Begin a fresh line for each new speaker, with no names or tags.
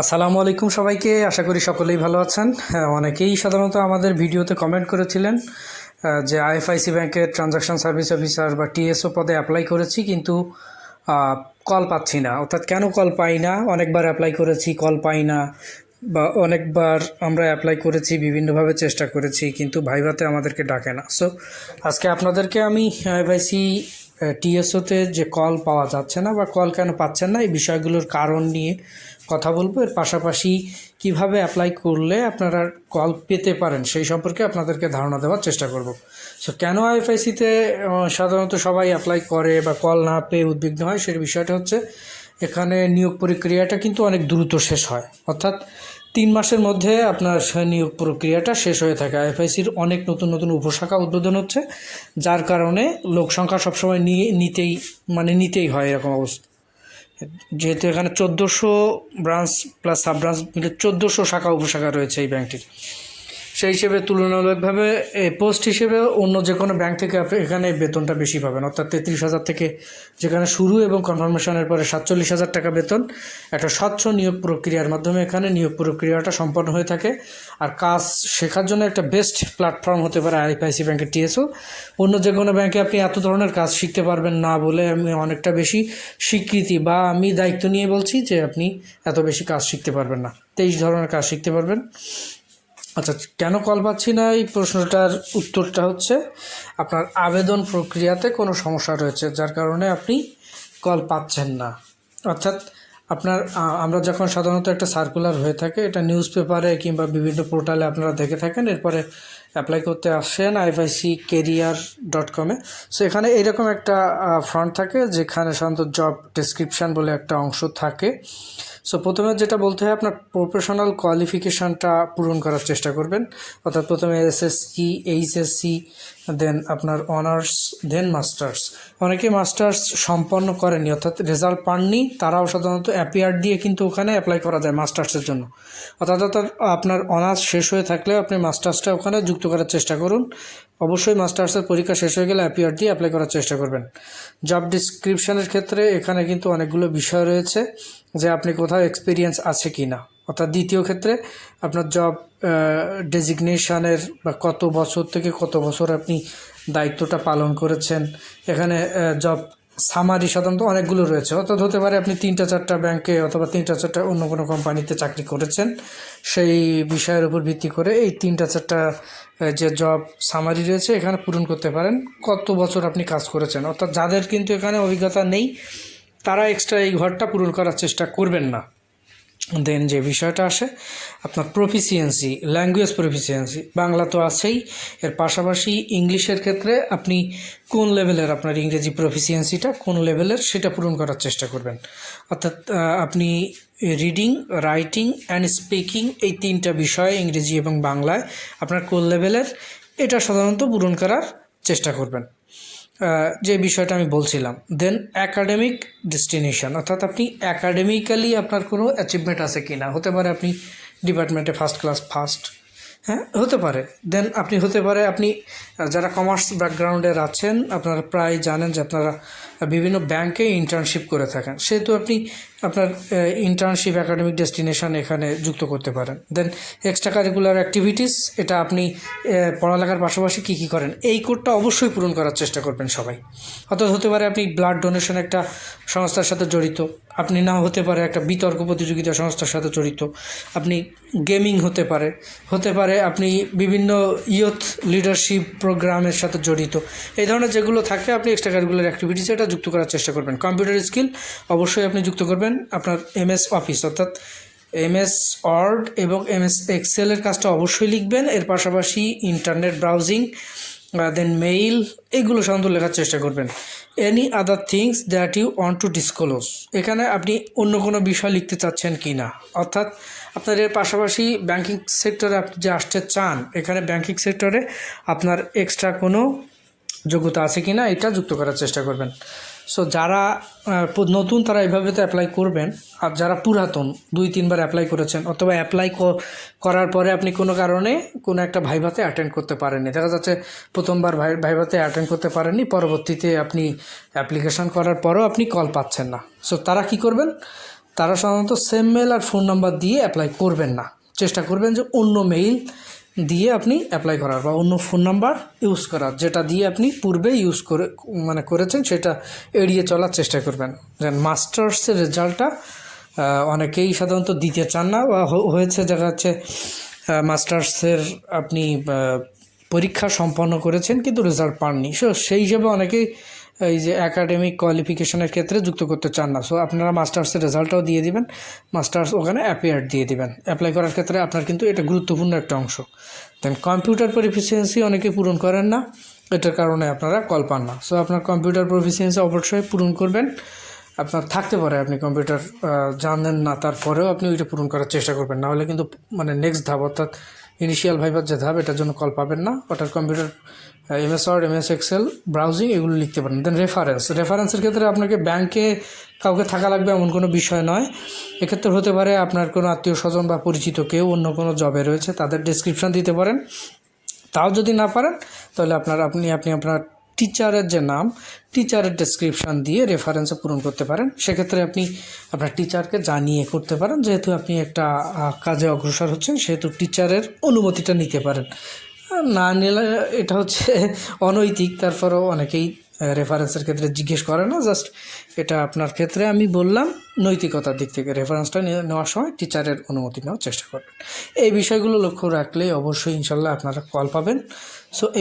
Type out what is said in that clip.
আসসালামু আলাইকুম সবাইকে আশা করি সকলেই ভালো আছেন। হ্যাঁ, অনেকেই সাধারণত আমাদের ভিডিওতে কমেন্ট করেছিলেন যে আইএফআইসি ব্যাংকের ট্রানজাকশন সার্ভিস অফিসার বা টিএসও পদে অ্যাপ্লাই করেছি কিন্তু কল পাচ্ছি না। অর্থাৎ কেন কল পাই না? অনেকবার অ্যাপ্লাই করেছি কল পাই না। বা অনেকবার আমরা অ্যাপ্লাই করেছি বিভিন্নভাবে চেষ্টা করেছি কিন্তু ভাইভাতে আমাদেরকে ডাকে না। সো আজকে আপনাদেরকে আমি আইএফআইসি টিএসওতে যে কল পাওয়া যাচ্ছে না বা কল কেন পাচ্ছেন না, এই বিষয়গুলোর কারণ নিয়ে কথা বলব। এর পাশাপাশি কীভাবে অ্যাপ্লাই করলে আপনারা কল পেতে পারেন, সেই সম্পর্কে আপনাদেরকে ধারণা দেওয়ার চেষ্টা করব। সো কেন আইএফআইসিতে সাধারণত সবাই অ্যাপ্লাই করে বা কল না পেয়ে উদ্বিগ্ন হয়, সেই বিষয়টা হচ্ছে এখানে নিয়োগ প্রক্রিয়াটা কিন্তু অনেক দ্রুত শেষ হয়। অর্থাৎ তিন মাসের মধ্যে আপনার নিয়োগ প্রক্রিয়াটা শেষ হয়ে থাকে। আইএফআইসির অনেক নতুন নতুন উপশাখা উদ্বোধন হচ্ছে, যার কারণে লোক সংখ্যা সবসময় নিয়ে নিতেই মানে নিতেই হয় এরকম অবস্থা। যেহেতু এখানে চোদ্দোশো ব্রাঞ্চ প্লাস সাব ব্রাঞ্চ মিলে চোদ্দোশো শাখা উপশাখা রয়েছে এই ব্যাংকটির। সেই হিসেবে তুলনামূলকভাবে পোস্ট হিসেবে অন্য যে কোনো ব্যাংক থেকে আপনি এখানে বেতনটা বেশি পাবেন। অর্থাৎ তেত্রিশ হাজার থেকে যেখানে শুরু এবং কনফার্মেশনের পরে সাতচল্লিশ হাজার টাকা বেতন। একটা স্বচ্ছ নিয়োগ প্রক্রিয়ার মাধ্যমে এখানে নিয়োগ প্রক্রিয়াটা সম্পন্ন হয়ে থাকে। আর কাজ শেখার জন্য একটা বেস্ট প্ল্যাটফর্ম হতে পারে আইপিআইসি ব্যাংকের টিএসও। অন্য যে কোনো ব্যাংকে আপনি এত ধরনের কাজ শিখতে পারবেন না বলে আমি অনেকটা বেশি স্বীকৃতি বা আমি দায়িত্ব নিয়ে বলছি যে আপনি এত বেশি কাজ শিখতে পারবেন না। তেইশ ধরনের কাজ শিখতে পারবেন। আচ্ছা কেন কল পাচ্ছি না? এই প্রশ্নটার উত্তরটা হচ্ছে, আপনার আবেদন প্রক্রিয়াতে কোনো সমস্যা রয়েছে, যার কারণে আপনি কল পাচ্ছেন না। অর্থাৎ আপনার আমরা যখন সাধারণত একটা সার্কুলার হয়ে থাকে, এটা নিউজ পেপারে কিংবা বিভিন্ন পোর্টালে আপনারা দেখে থাকেন, এরপরে অ্যাপ্লাই করতে আসেন আইএফআইসি কেরিয়ার ডট কমে সো এখানে এইরকম একটা ফ্রন্ট থাকে, যেখানে সাধারণত জব ডেসক্রিপশান বলে একটা অংশ থাকে। সো প্রথমে যেটা বলতে হয়, আপনার প্রফেশনাল কোয়ালিফিকেশানটা পূরণ করার চেষ্টা করবেন। অর্থাৎ প্রথমে এসএসসি এইচএসসি দেন আপনার অনার্স দেন মাস্টার্স অনেকে মাস্টার্স সম্পন্ন করেনি অর্থাৎ রেজাল্ট পাননি, তারাও সাধারণত অ্যাপিয়ার দিয়ে কিন্তু ওখানে অ্যাপ্লাই করা যায় মাস্টার্সের জন্য। অর্থাৎ আপনার অনার্স শেষ হয়ে থাকলেও আপনি মাস্টার্সটা ওখানে যুক্ত করার চেষ্টা করুন। অবশ্যই মাস্টার্সের পরীক্ষা শেষ হয়ে গেলে অ্যাপিয়ার দিয়ে অ্যাপ্লাই করার চেষ্টা করবেন। জব ডিসক্রিপশানের ক্ষেত্রে এখানে কিন্তু অনেকগুলো বিষয় রয়েছে যে আপনি কোথাও এক্সপিরিয়েন্স আছে কি না অর্থাৎ দ্বিতীয় ক্ষেত্রে আপনার জব ডেজিগনেশানের বা কত বছর থেকে কত বছর আপনি দায়িত্বটা পালন করেছেন। এখানে জব সামারি সাধারণত অনেকগুলো রয়েছে। অর্থাৎ হতে পারে আপনি তিনটা, চারটা ব্যাংকে অথবা তিনটা, চারটা অন্য কোনো কোম্পানিতে চাকরি করেছেন, সেই বিষয়ের উপর ভিত্তি করে এই তিনটা, চারটা যে জব সামারি রয়েছে এখানে পূরণ করতে পারেন। কত বছর আপনি কাজ করেছেন? অর্থাৎ যাদের কিন্তু এখানে অভিজ্ঞতা নেই, তারা এক্সট্রা এই ঘরটা পূরণ করার চেষ্টা করবেন না। দেন যে বিষয়টা আসে, আপনার প্রফিসিয়েন্সি ল্যাঙ্গুয়েজ প্রফিসিয়েন্সি বাংলা তো আছেই। এর পাশাপাশি ইংলিশের ক্ষেত্রে আপনি কোন লেভেলের আপনার ইংরেজি প্রফিসিয়েন্সিটা কোন লেভেলের সেটা পূরণ করার চেষ্টা করবেন। অর্থাৎ আপনি রিডিং রাইটিং অ্যান্ড স্পিকিং এই তিনটা বিষয় ইংরেজি এবং বাংলায় আপনার কোন লেভেলের, এটা সাধারণত পূরণ করার চেষ্টা করবেন। যে বিষয়টা আমি বলছিলাম দেন অ্যাকাডেমিক ডেস্টিনেশন অর্থাৎ আপনি অ্যাকাডেমিক্যালি আপনার কোনো অ্যাচিভমেন্ট আছে কি না হতে পারে আপনি ডিপার্টমেন্টে ফার্স্ট ক্লাস ফার্স্ট হ্যাঁ হতে পারে। দেন আপনি হতে পারে, আপনি যারা কমার্স ব্যাকগ্রাউন্ডের আছেন, আপনারা প্রায় জানেন যে আপনারা বিভিন্ন ব্যাংকে ইন্টার্নশিপ করে থাকেন। সেহেতু আপনি আপনার ইন্টার্নশিপ একাডেমিক ডেস্টিনেশন এখানে যুক্ত করতে পারেন। দেন এক্সট্রা কারিকুলার অ্যাক্টিভিটিস এটা আপনি পড়ালেখার পাশাপাশি কী কী করেন, এই কোডটা অবশ্যই পূরণ করার চেষ্টা করবেন সবাই। অর্থাৎ হতে পারে আপনি ব্লাড ডোনেশন একটা সংস্থার সাথে জড়িত আপনি না হতে পারে একটা বিতর্ক প্রতিযোগিতা সংস্থার সাথে জড়িত। আপনি গেমিং হতে পারে। হতে পারে আপনি বিভিন্ন ইয়থ লিডারশিপ প্রোগ্রামের সাথে জড়িত। এই ধরনের যেগুলো থাকে, আপনি এক্সট্রা কারিকুলার অ্যাক্টিভিটিস এটা যুক্ত করার চেষ্টা করবেন। কম্পিউটার স্কিল অবশ্যই আপনি যুক্ত করবেন আপনার এমএস অফিস অর্থাৎ এমএস ওয়ার্ড এবং এমএস এক্সেলের কাজটা অবশ্যই লিখবেন। এর পাশাপাশি ইন্টারনেট ব্রাউজিং দেন মেইল এগুলো সাধারণত লেখার চেষ্টা করবেন। Any other things that you want to disclose এখানে আপনি অন্য কোনো বিষয় লিখতে চাচ্ছেন কি না অর্থাৎ আপনার এর পাশাপাশি ব্যাঙ্কিং সেক্টরে আপনি যে আসতে চান, এখানে ব্যাঙ্কিং সেক্টরে আপনার এক্সট্রা কোনো যোগ্যতা আছে কি না এটা যুক্ত করার চেষ্টা করবেন। সো যারা নতুন তারা এভাবে তো অ্যাপ্লাই করবেন। আর যারা পুরাতন, দুই, তিনবার অ্যাপ্লাই করেছেন, অথবা অ্যাপ্লাই করার পরে আপনি কোনো কারণে কোনো একটা ভাইভাতে অ্যাটেন্ড করতে পারেননি। দেখা যাচ্ছে প্রথমবার ভাই ভাইভাতে অ্যাটেন্ড করতে পারেননি, পরবর্তীতে আপনি অ্যাপ্লিকেশন করার পরও আপনি কল পাচ্ছেন না। সো তারা কি করবেন? তারা সাধারণত সেম মেল আর ফোন নাম্বার দিয়ে অ্যাপ্লাই করবেন না। চেষ্টা করবেন যে অন্য মেইল দিয়ে আপনি অ্যাপ্লাই করার বা অন্য ফোন নাম্বার ইউজ করার, যেটা দিয়ে আপনি পূর্বে ইউজ করে মানে করেছেন সেটা এড়িয়ে চলার চেষ্টা করবেন। যেন মাস্টার্সের রেজাল্টটা অনেকেই সাধারণত দিতে চান না বা হয়েছে যারা যাচ্ছে মাস্টার্সের আপনি পরীক্ষা সম্পন্ন করেছেন কিন্তু রেজাল্ট পাননি। সো সেই হিসেবে অনেকেই এই যে একাডেমিক কোয়ালিফিকেশনের ক্ষেত্রে যুক্ত করতে চান না। সো আপনারা মাস্টার্সের রেজাল্টটাও দিয়ে দিবেন। মাস্টার্স ওখানে অ্যাপিয়ার দিয়ে দিবেন। অ্যাপ্লাই করার ক্ষেত্রে আপনার কিন্তু এটা গুরুত্বপূর্ণ একটা অংশ। দেন কম্পিউটার প্রফিসিয়েন্সি অনেকে পূরণ করেন না। এটার কারণে আপনারা কল পান না। সো আপনার কম্পিউটার প্রফিসিয়েন্সি অবশ্যই পূরণ করবেন। আপনার থাকতে পারে, আপনি কম্পিউটার জানেন না, তারপরেও আপনি ওইটা পূরণ করার চেষ্টা করবেন। না হলে কিন্তু মানে নেক্সট ধাপ, অর্থাৎ ইনিশিয়াল ভাইবার যে ধাপ, এটার জন্য কল পাবেন না। ওটার computer MS word MS excel browsing এগুলো লিখতে পারেন। দেন রেফারেন্স রেফারেন্সের ক্ষেত্রে আপনাকে ব্যাংকে কাউকে থাকা লাগবে এমন কোনো বিষয় নয়। এক্ষেত্রে হতে পারে আপনার কোনো আত্মীয় স্বজন বা পরিচিত কেউ অন্য কোনো জবে রয়েছে, তাদের ডিসক্রিপশন দিতে পারেন। তাও যদি না পারেন, তাহলে আপনার, আপনি আপনি আপনার টিচারের যে নাম টিচারের ডেসক্রিপশন দিয়ে রেফারেন্সে পূরণ করতে পারেন। সেক্ষেত্রে আপনি আপনার টিচারকে জানিয়ে করতে পারেন, যেহেতু আপনি একটা কাজে অগ্রসর হচ্ছেন, সেহেতু টিচারের অনুমতিটা নিতে পারেন। না নিলে এটা হচ্ছে অনৈতিক, তারপরেও অনেকেই রেফারেন্সের ক্ষেত্রে জিজ্ঞেস করে না জাস্ট এটা আপনার ক্ষেত্রে আমি বললাম, নৈতিকতার দিক থেকে রেফারেন্সটা নেওয়ার সময় টিচারের অনুমতি নেওয়ার চেষ্টা করবেন। এই বিষয়গুলো লক্ষ্য রাখলে অবশ্যই ইনশাল্লাহ আপনারা কল পাবেন। সো এই